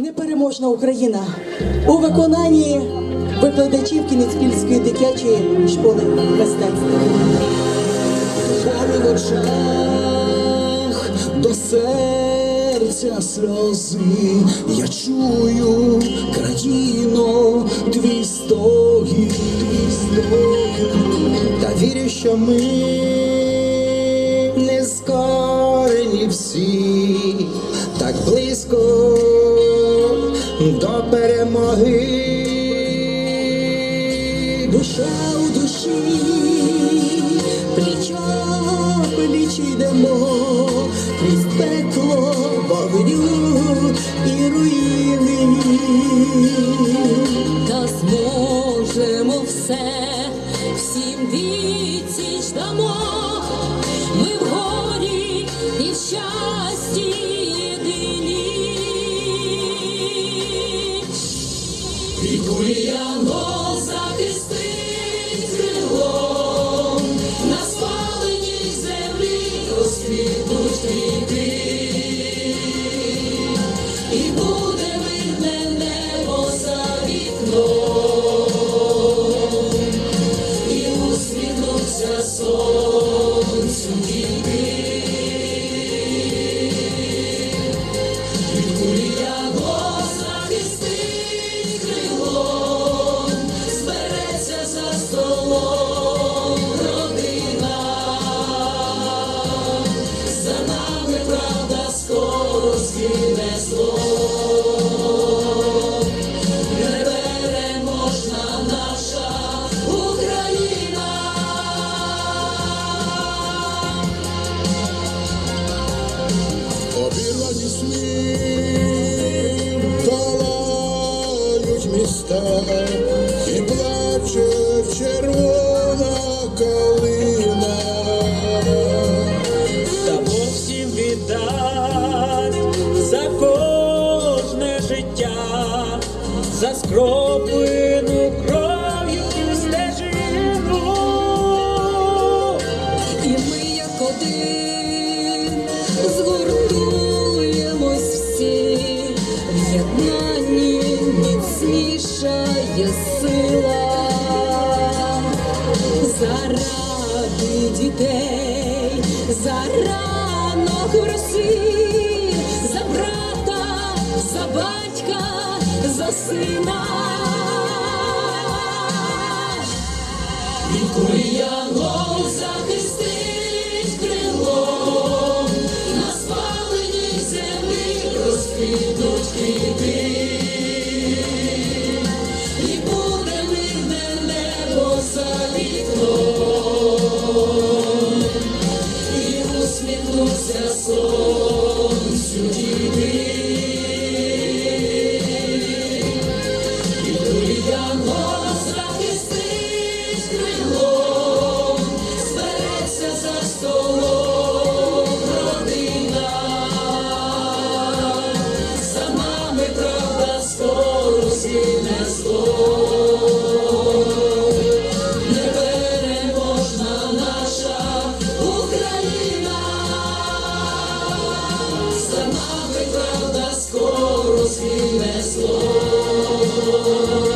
Непереможна Україна. У виконанні викладачів Кінецькільської дитячої школи мистецтва. Болі в очах до серця сльози, я чую, країно, твій стогін, твій стогін, та вірю, що ми не скорені всі, так близько до перемоги. Душа у душі, плічо пліч йдемо, крізь пекло, вогню і руїни. Та зможемо все, І куліяно захистить крилом, на спаленій землі розквітнуть квіти. Плаче червона калина. Ранок роси, за брата, за батька, за сина. І кур'яно захистить крилом, на спаленій землі розквітуть квіти. Oh.